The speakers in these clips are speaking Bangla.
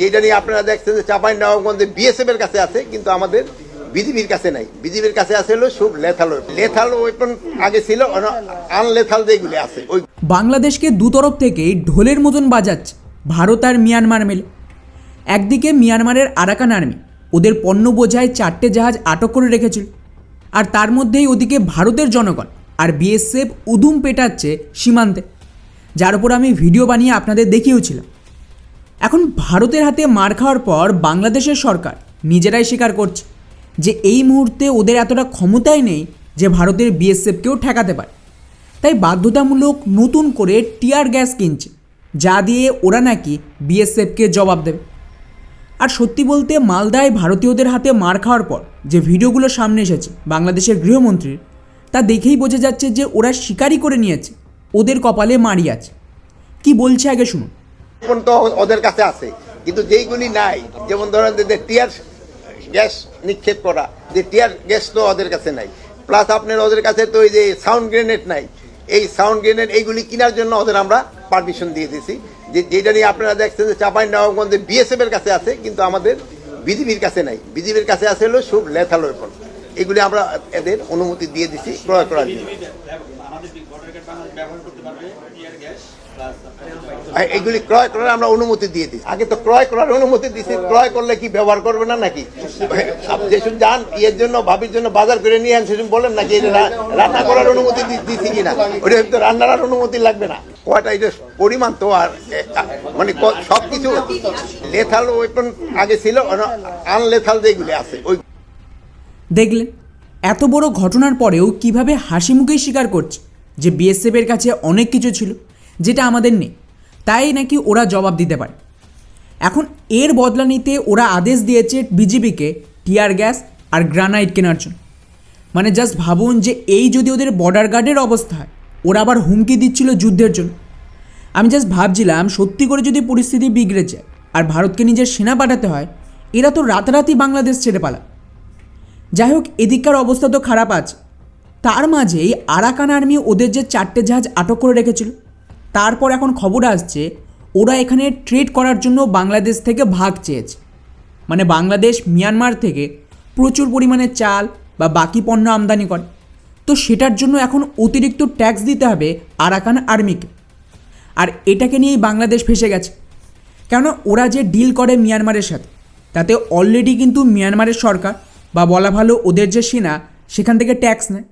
যেটা নিয়ে আপনারা দেখছেন যে চাপাই নবাবগঞ্জে বিএসএফ এর কাছে আছে, কিন্তু আমাদের বিজিবির কাছে নাই। বিজিবির কাছে আছে হলো সব লেথাল লেথাল ওয়েপন আগে ছিল আনলেথাল যেগুলি আছে, ওই বাংলাদেশকে দুতরফ থেকেই ঢোলের মতন বাজাচ্ছে ভারত আর মিয়ানমার মিল। একদিকে মিয়ানমারের আরাকান আর্মি, ওদের পণ্য বোঝায় চারটে জাহাজ আটক করে রেখেছিল। আর তার মধ্যেই ওদিকে ভারতের জনগণ আর বিএসএফ উদুম পেটাচ্ছে সীমান্তে। যার উপর আমি ভিডিও বানিয়ে আপনাদের দেখিয়েওছিলাম এখন ভারতের হাতে মার খাওয়ার পর বাংলাদেশের সরকার নিজেরাই স্বীকার করছে যে এই মুহূর্তে ওদের এতটা ক্ষমতাই নেই যে ভারতের বিএসএফকেও ঠেকাতে পারে। তাই বাধ্যতামূলক নতুন করে টিয়ার গ্যাস কিনছে, যা দিয়ে ওরা নাকি বিএসএফকে জবাব দেবে। আর সত্যি বলতে মালদায় ভারতীয়দের হাতে মার খাওয়ার পর যে ভিডিওগুলো সামনে এসেছে বাংলাদেশের গৃহমন্ত্রীর, তা দেখেই বোঝা যাচ্ছে যে ওরা স্বীকারই করে নিয়েছে, ওদের কপালে মারি আছে। কি বলছে আগে শুনুন। তো ওদের কাছে আছে। কিন্তু যেইগুলি নাই, যেমন ধরেন যে টিয়ার গ্যাস নিক্ষেপ করা, যে টিয়ার গ্যাস তো ওদের কাছে নাই। প্লাস আপনার ওদের কাছে তো ওই যে সাউন্ড গ্রেনেড নাই। এই সাউন্ড গ্রেনেড, এইগুলি কেনার জন্য ওদের আমরা পারমিশন দিয়ে দিয়েছি। যে যেটা নিয়ে আপনারা দেখছেন যে চাপাই নবাবগঞ্জে বিএসএফ এর কাছে আছে, কিন্তু আমাদের বিজিবির কাছে নাই। বিজিবির কাছে আছে হলো সব লেথাল ওয়েপন এগুলি আমরা এদের অনুমতি দিয়ে দিছি ক্রয় করার জন্য। এগুলি ক্রয় করার আমরা অনুমতি দিয়ে দিই। আগে তো ক্রয় করার অনুমতি দিছি, ক্রয় করলে কি ব্যবহার করবে না নাকি? আপনি যেসব যান, ইয়ের জন্য, ভাবির জন্য বাজার করে নিয়ে আন সেসব বলেন নাকি? রান্না করার অনুমতি দিছি কিনা? ওটা তো রান্নার অনুমতি লাগবে না। কয়টা এটা পরিমাণ তো আর মানে সব কিছু লেথাল ওয়েপন আগে ছিল আনলেথাল যেগুলি আছে, ওই দেখলেন? এত বড় ঘটনার পরেও কীভাবে হাসি মুখেই স্বীকার করছে যে বিএসএফের কাছে অনেক কিছু ছিল। যেটা আমাদের নেই। তাই নাকি ওরা জবাব দিতে পারে? এখন এর বদলা নিতে ওরা আদেশ দিয়েছে বিজিবিকে টিয়ার গ্যাস আর গ্রানাইট কেনার জন্য। মানে জাস্ট ভাবুন যে এই যদি ওদের বর্ডার গার্ডের অবস্থা হয়, ওরা আবার হুমকি দিচ্ছিল যুদ্ধের জন্য। আমি জাস্ট ভাবছিলাম সত্যি করে যদি পরিস্থিতি বিগড়ে যায় আর ভারতকে নিজের সেনা পাঠাতে হয়, এরা তো রাতারাতি বাংলাদেশ ছেড়ে পালা যাই হোক, এদিককার অবস্থা তো খারাপ আছে। তার মাঝেই আরাকান আর্মি ওদের যে চারটে জাহাজ আটক করে রেখেছিল তারপর এখন খবর আসছে, ওরা এখানে ট্রেড করার জন্য বাংলাদেশ থেকে ভাগ চেয়েছে। মানে বাংলাদেশ, মিয়ানমার থেকে প্রচুর পরিমাণে চাল বা বাকি পণ্য আমদানি করে। তো সেটার জন্য এখন অতিরিক্ত ট্যাক্স দিতে হবে আরাকান আর্মিকে। আর এটাকে নিয়েই বাংলাদেশ ফেসে গেছে। কেননা ওরা যে ডিল করে মিয়ানমারের সাথে, তাতে অলরেডি কিন্তু মিয়ানমারের সরকার বা বলা ভালো ওদের যে সেনা, সেখান থেকে ট্যাক্স নেয়।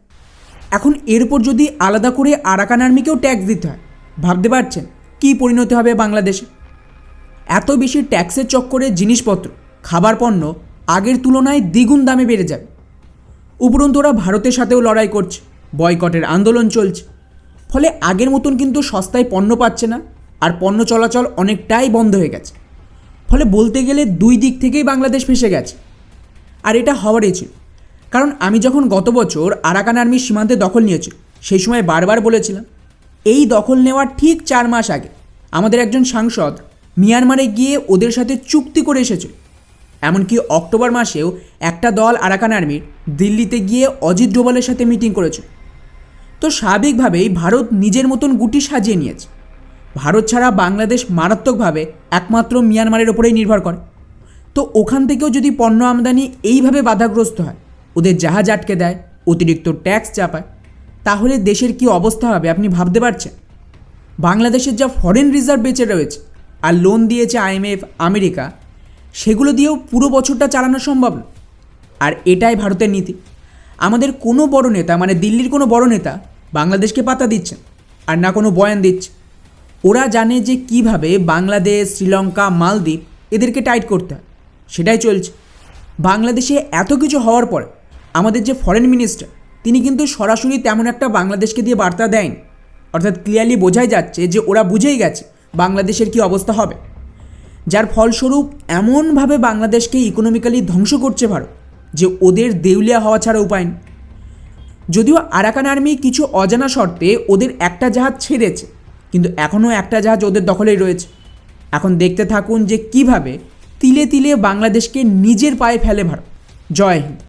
এখন এরপর যদি আলাদা করে আরাকান আর্মিকেও ট্যাক্স দিতে হয় ভাবতে পারছেন কী পরিণতি হবে বাংলাদেশে? এত বেশি ট্যাক্সের চক্করে জিনিসপত্র, খাবার পণ্য আগের তুলনায় দ্বিগুণ দামে বেড়ে যাবে। উপরন্তু ওরা ভারতের সাথেও লড়াই করছে, বয়কটের আন্দোলন চলছে। ফলে আগের মতন কিন্তু সস্তায় পণ্য পাচ্ছে না আর পণ্য চলাচল অনেকটাই বন্ধ হয়ে গেছে। ফলে বলতে গেলে দুই দিক থেকেই বাংলাদেশ ফেসে গেছে। আর এটা হওয়ারই ছিল। কারণ আমি যখন গত বছর আরাকান আর্মির সীমান্তে দখল নিয়েছিল সেই সময় বারবার বলেছিলাম এই দখল নেওয়ার ঠিক চার মাস আগে। আমাদের একজন সাংসদ মিয়ানমারে গিয়ে ওদের সাথে চুক্তি করে এসেছে। এমনকি অক্টোবর মাসেও একটা দল আরাকান আর্মির দিল্লিতে গিয়ে অজিত ডোভালের সাথে মিটিং করেছিল তো স্বাভাবিকভাবেই ভারত নিজের মতন গুটি সাজিয়ে নিয়েছে। ভারত ছাড়া বাংলাদেশ মারাত্মকভাবে একমাত্র মিয়ানমারের ওপরেই নির্ভর করে। তো ওখান থেকেও যদি পণ্য আমদানি এইভাবে বাধাগ্রস্ত হয়, ওদের জাহাজ আটকে দেয়, অতিরিক্ত ট্যাক্স চাপায়। তাহলে দেশের কি অবস্থা হবে, আপনি ভাবতে পারছেন? বাংলাদেশের যা ফরেন রিজার্ভ বেঁচে রয়েছে আর লোন দিয়েছে আইএমএফ আমেরিকা, সেগুলো দিয়েও পুরো বছরটা চালানো সম্ভব না। আর এটাই ভারতের নীতি। আমাদের কোনো বড় নেতা মানে দিল্লির কোনো বড় নেতা বাংলাদেশকে পাতা দিচ্ছেন আর না কোনো বয়ান দিচ্ছে। ওরা জানে যে কীভাবে বাংলাদেশ, শ্রীলঙ্কা, মালদ্বীপ এদেরকে টাইট করতে হয়। সেটাই চলছে। বাংলাদেশে এত কিছু হওয়ার পর আমাদের যে ফরেন মিনিস্টার তিনি কিন্তু সরাসরি তেমন একটা বাংলাদেশকে দিয়ে বার্তা দেয়নি অর্থাৎ ক্লিয়ারলি বোঝাই যাচ্ছে যে ওরা বুঝেই গেছে বাংলাদেশের কি অবস্থা হবে। যার ফলস্বরূপ এমনভাবে বাংলাদেশকে ইকোনমিক্যালি ধ্বংস করছে ভারত, যে ওদের দেউলিয়া হওয়া ছাড়া উপায় নেই। যদিও আরাকান আর্মি কিছু অজানা শর্তে ওদের একটা জাহাজ ছেড়েছে, কিন্তু এখনও একটা জাহাজ ওদের দখলেই রয়েছে। এখন দেখতে থাকুন যে কীভাবে তিলে তিলে বাংলাদেশকে নিজের পায়ে ফেলে ভারত। জয় হিন্দ।